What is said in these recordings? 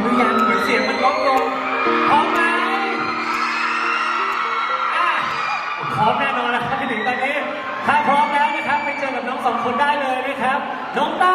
หรือยังเหมือนเสียงมันลดลงพร้อมไหมอะพร้อมแน่นอนนะครับพี่ถึงตอนนี้ ถ้าพร้อมแล้วนะครับไปเจอกับน้องสองคนได้เลยนะครับ น้องต้า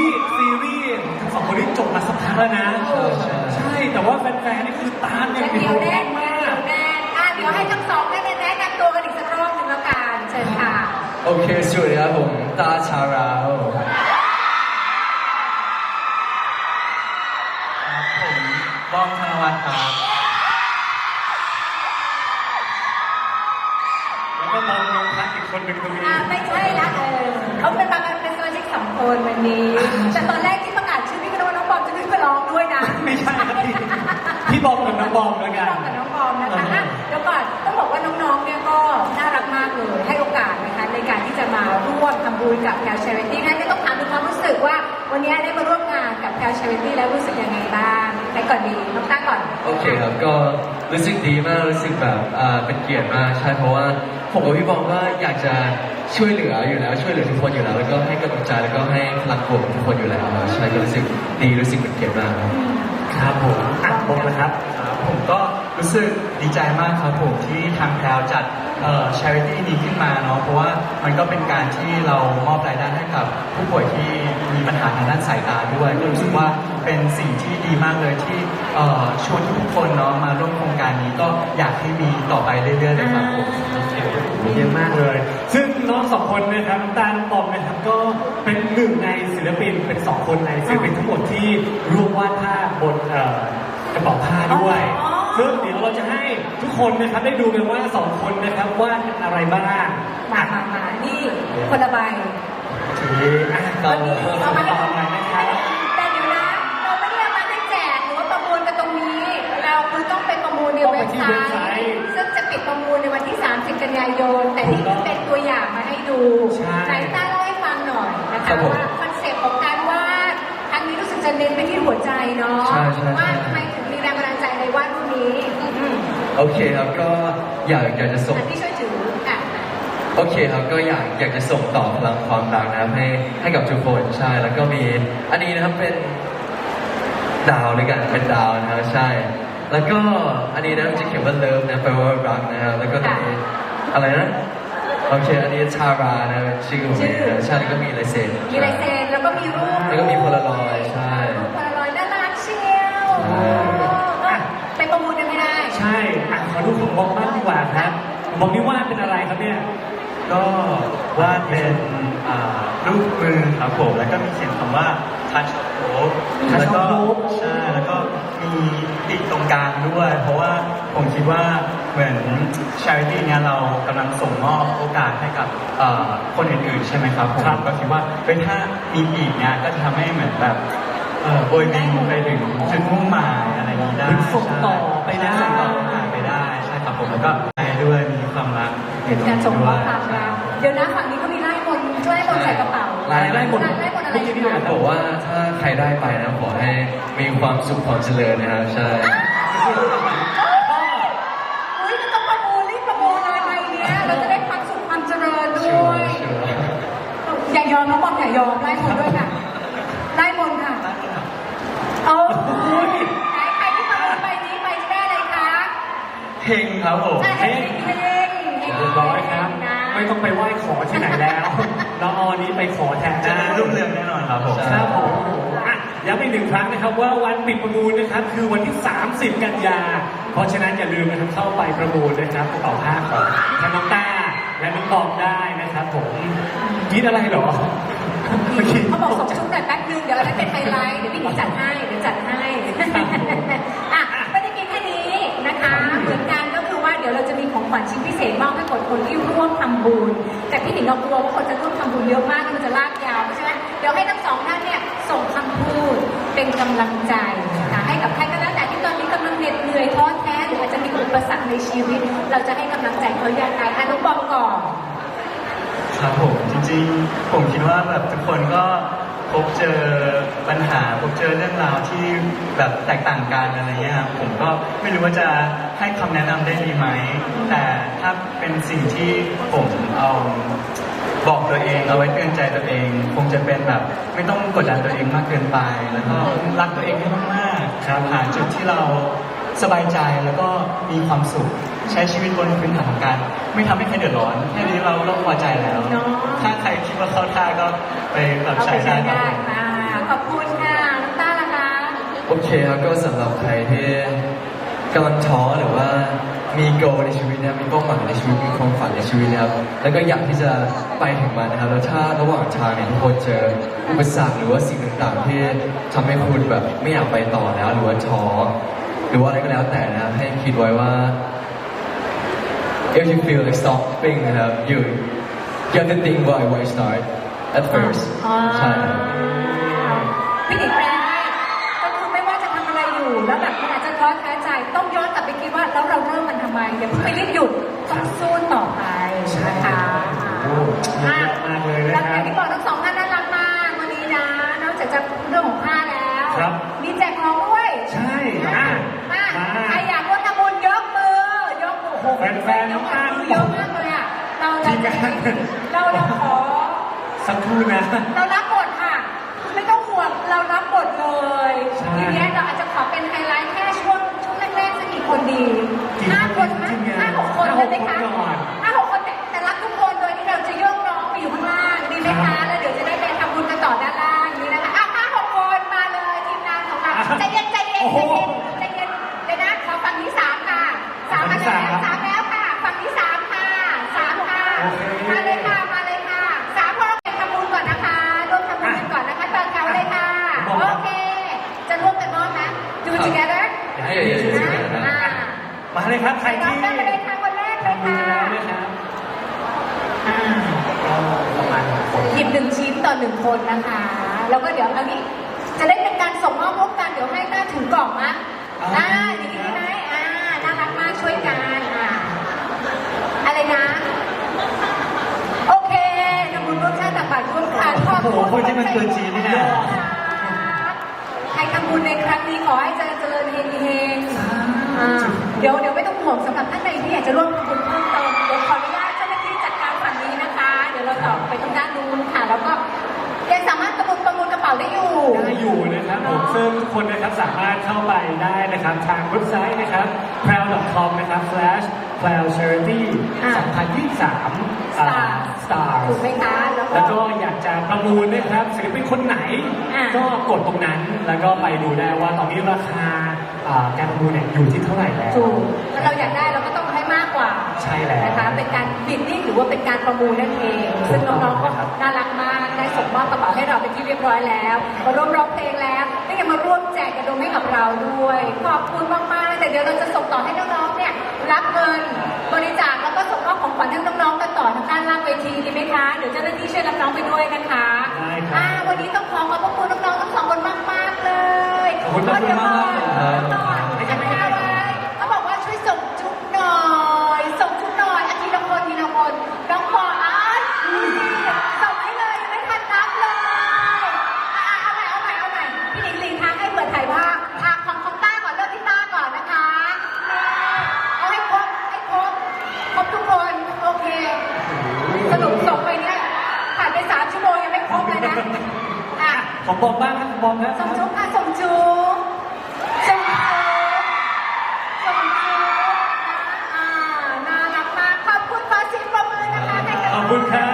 รีส์ซีรีส์ทั้งสองคนนี้จบมาสักพักแล้วนะ ใช่แต่ว่าแฟนๆนี่คือตามอย่างเดี๋ยวแน่นมาเดี๋ยวกแน่นอะเดี๋ยวให้ทั้งสองได้แนะนำตัวกันอีกสักรอบหนึ่งแล้วกันเชิญค่ะ โอเคสวัสดีครับผมตาชาราครับผมผมบอมธนวัฒน์ครับแล้วก็มองลงพักอีกคนหนึ่งตรงนี้ อะไม่ใช่ละเออเขาเป็นมากันเป็นสมาชิกสองคนวันนี้ บอมกับน้องบอมแล้วพี่กันบอมกับน้องบอมนะคะอะเดี๋ยวก่อนต้องบอกว่าน้องๆ เนี่ยก็น่ารักมากเลยให้โอกาสนะคะในการที่จะมาร่วมทำบุญกับแกลชาริตี้นั่นก็ต้องถามถึงความรู้สึกว่า วันนี้ได้มาร่วมงานกับแกลชาริตี้แล้วรู้สึกยังไงบ้างใครก่อนดีน้องต้าก่อน โอเคครับก็รู้สึกดีมากรู้สึกแบบอ่าเป็นเกียรติมากใช่เพราะว่าผมกับพี่บอมก็อยากจะช่วยเหลืออยู่แล้วช่วยเหลือทุกคนอยู่แล้ว แล้วก็ให้กำลังใจแล้วก็ให้พลังบวกกับทุกคนอยู่แล้วครับใช่ก็รู้สึกดีรู้สึกเป็นเกียรติมากครับ ครับผมอะบอมนะครับครับ ผมก็รู้สึกดีใจมากครับผมที่ทางแพลวจัดเอ่อ charity นี้ขึ้นมาเนาะเพราะว่ามันก็เป็นการที่เรามอบรายได้ให้กับผู้ป่วยที่มีปัญหาทางด้านสายตาด้วยก็รู้สึกว่าเป็นสิ่งที่ดีมากเลยที่เอ่อชวนทุกคนเนาะมาร่วมโครงการนี้ก็อยากให้มีต่อไปเรื่อยๆเลยครับผมเยอะมากเลย ซึ่งน้องสองคนนะครับน้ำตาลน้อมนะครับก็เป็นหนึ่งในศิลปินเป็นสองคนในศิลปินทั้งหมดที่ร่วมวาดภาพบนเอ่อ กระเป๋าผ้าด้วยอ๋อ ซึ่งเดี๋ยวเราจะให้ทุกคนนะครับได้ดูกันว่าสองคนนะครับวาดอะไรบ้างมามามานี่คนละใบทีนี้อะวันนี้เอามาให้ต่อไปนะครับแต่เดี๋ยวนะ เราไม่ได้เอามาให้แจกหรือว่าประมูลกันตรงนี้ เราคือต้องไปประมูลในเว็บไซต์ซึ่งจะปิดประมูลในวันที่ 30 กันยายน แต่นี่คือเป็นตัวอย่างมาให้ดูใช่ไหนต้าเล่าให้ฟังหน่อยนะครัคะบผมว่า จะเน้นไปที่หัวใจเนาะใช่ใช่ใช่ ว่าทำไมถึงมีแรงบันดาลใจในวาดรูปนี้อืมโอเคครับก็อยากอยากจะส่ง อันที่ช่วยถืออะโอเคครับก็อยากอยากจะส่งต่อพลังความรักนะครับให้ให้กับทุกคนใช่ แล้วก็มีอันนี้นะครับเป็นดาวด้วยกันเป็นดาวนะครับใช่ แล้วก็อันนี้นะครับจะเขียนว่าเลิฟนะแปลว่ารักนะครับแล้วก็ตรงนี้อะไรนะโอเค อันนี้ชารานะเป็นชื่อของมันนะใช่แล้วก็มีลายเซ็นมีลายเซ็นแล้วก็มีรูปแล้วก็มีโพลารอยด์ใช่ ขอดูของบอมบ้างดีกว่าครับบอมนี่วาดเป็นอะไรครับเนี่ย ก็วาดเป็นอ่ารูปมือครับผมแล้วก็มีเขียนคำว่า touch of hope Touch แล้วก็ of hope ใช่แล้วก็มีติดตรงกลางด้วย เพราะว่าผมคิดว่าเหมือน charity เนี่ยเรากำลังส่งมอบโอกาสให้กับเอ่อคนอื่นๆ ใช่ไหมครับผมครับ ก็คิดว่าเฮ้ยถ้ามีอีกเนี่ยก็จะทำให้เหมือนแบบเอ่อโบยบินไปถึงจุดมุ่งหมายอะไรอย่างนี้ได้หรือส่งต่อ แล้วก็ไปด้วยมีความรักเป็นการส่งมอบความรักเดี๋ยวนะฝั่งนี้ก็มีไล่มนต์ช่วยไล่มนต์ใส่กระเป๋าไล่ไล่มนต์ไล่มนต์อะไรเมื่อกี้พี่คะอ่านบอกว่าถ้าใครได้ไปนะขอให้มีความสุขความเจริญนะครับใช่อุ้ยมันต้องประมูลรีบประมูลเลยใบเนี้ยเราจะได้ความสุขความเจริญชัด้ววยร์ชัวร์อย่ายอมน้องบอมอย่ายอมไล่มนต์ด้วยค่ะไล่มนต์ค่ะโอ้ยไหนใครที่ประมูลใบนี้ไปจะได้อะไรคะ เฮงครับผมอะเฮงเฮงเฮงเรียบร้อยครับนะไม่ต้องไปไหว้ขอที่ไหนแล้วน้องออนี้ไปขอแทนจะได้ได้รุ่งเรืองแน่นอนครับผมครับผมอะย้ำอีกหนึ่งครั้งนะครับว่าวันปิดประมูลนะครับ คือวันที่ 30 กันยา เพราะฉะนั้นอย่าลืมนะครับเข้าไปประมูลนะครับกระเป๋าผ้าของทั้งน้องต้าและน้องบอมได้นะครับผมคิดอะไรเหรอเมื่อกี้เขาบอกส่งชุดแต่แป๊บนึงเดี๋ยวอันนั้นเป็นไฮไลท์เดี๋ยวพี่หญิงจัดให้เดี๋ยวจัดให้อะ ชิ้นพิเศษมอบให้กับคนที่ร่วมทำบุญ แต่พี่หญิงเรากลัวว่าคนจะร่วมทำบุญเยอะมากมันจะลากยาวเพราะฉะนั้นเดี๋ยวให้ทั้งสองท่านเนี่ยส่งคำพูดเป็นกำลังใจนะคะให้กับใครก็แล้วแต่ที่ตอนนี้กำลังเหน็ดเหนื่อยท้อแท้หรืออาจจะมีอุปสรรคในชีวิต เราจะให้กำลังใจเขาอย่างไรอะน้องบอมก่อน ครับผมจริงๆ ผมคิดว่าแบบทุกคนก็ พบเจอปัญหาพบเจอเรื่องราวที่แบบแตกต่างกันอะไรเงี้ยครับผมก็ไม่รู้ว่าจะให้คำแนะนำได้ดีไหม แต่ถ้าเป็นสิ่งที่ผมเอาบอกตัวเองเอาไว้เตือนใจตัวเอง คงจะเป็นแบบไม่ต้องกดดันตัวเองมากเกินไป แล้วก็รักตัวเองให้มากๆครับหาจุดที่เราสบายใจแล้วก็มีความสุข ใช้ชีวิตบนพื้นฐานของการ ไม่ทำให้ใครเดือดร้อนแค่นี้เราก็พอใจแล้ว เนาะถ้าใครคิดว่าเข้าท่าก็ไปปรับเอาใช้ไปได้ใช้ครับได้อ่าขอบคุณค่ะน้องต้าล่ะคะโอเคครับก็สำหรับใครที่กำลังท้อหรือว่ามีโกในชีวิตนะครับมีเป้าหมายในชีวิตมีความฝันในชีวิตนะครับแล้วก็อยากที่จะไปถึงมันนะครับแล้วถ้าระหว่างทางเนี่ยทุกคนเจออุปสรรคหรือว่าสิ่งต่างๆ ที่ทำให้คุณแบบไม่อยากไปต่อแล้วหรือว่าท้อหรือว่าอะไรก็แล้วแต่นะครับให้คิดไว้ว่า if you feel like stopping นะครับ you you have to think why why start at first อ่าใช่ครับพี่หนิงแปลให้ก็คือไม่ว่าจะทำอะไรอยู่แล้วแบบมันอาจจะท้อแท้ใจต้องย้อนกลับไปคิดว่าแล้วเราเริ่มมันทำไมอย่าเพิ่งไปรีบหยุดต้องสู้ต่อไปนะคะ โอ้เยอะมากเลยนะแล้ แฟนๆน้องอาร์ตเยอะมากเลยอะเราเราจะเราเราขอสักครู่นะ เรารับบทค่ะ ไม่ต้องห่วงเรารับบทเลยใช่ทีเนี้ยเราอาจจะขอเป็นไฮไลท์แค่ช่วงช่วงแรกๆสักกี่คนดีกี่ห้า ครับใครน้องที่ได้ไปเลยค่ะคนแรกเลยทำบุญค่ะแล้วนะครับอ่าก็ประมาณหกคน หยิบหนึ่งชิ้นต่อหนึ่งคนนะคะ แล้วก็เดี๋ยวเอางี้จะได้เป็นการส่งมอบร่วมกันเจะร่วมทำบุญเพิ่มเติมเดี๋ยวขออนุญาตเจ้าหน้าที่จัดการฝั่งนี้นะคะ เดี๋ยวเราต่อไปทางด้านนู้นค่ะ แล้วก็ยังสามารถประมูลประมูลกระเป๋าได้อยู่ ได้อยู่นะครับผมซึ่งทุกคนนะครับสามารถเข้าไปได้นะครับ ทางเว็บไซต์นะครับ p r o u com นะครับ slash p r o u charity อ่า2023 Star star ถูกไหมคะแล้วก็แล้วก็อยากจะประมูลนะครับศิลปินคนไหนอ่าก็กดตรงนั้นแล้วก็ไปดูได้ว่าตอนนี้ราคาอ่าการประมูลเนี่ยอยู่ที่เท่าไหร่แล้วถูกถ้าเราอยากได้เราก็ต้อง ให้มากกว่าใช่แล้วนะคะเป็นการบิดดิ้งหรือว่าเป็นการประมูลนั่นเอง ซึ่งน้องๆก็ครับน่ารักมากได้ส่งมอบกระเป๋าให้เราเป็นที่เรียบร้อยแล้วมาร่วมร้องเพลงแล้วและยังมาร่วมแจกกระดมให้กับเราด้วย ขอบคุณมากๆแต่เดี๋ยวเราจะส่งต่อให้น้องๆเนี่ยรับเงิงินบริจาคแล้วก็ส่งมอบของขวัญให้น้องๆกันต่อทางด้านล่างเวทีดีไหมคะเดี๋ยวเจ้าหน้าที่ช่วยรับน้องไปด้วยนะคะได้ครับ อ่าวันนี้ต้องขอขอบพระคุณน้องๆทั้งสองคนมากๆเลยขอบคุณมากๆ เดี๋ยวก่อน ของบอมบ้างครับของบอมนะสมจุกบค่ะสมจุกบสมจุกบสมจุกน่าน่ารักมากขอบคุณขอเสียงปรบมือนะคะขอบคุณครับ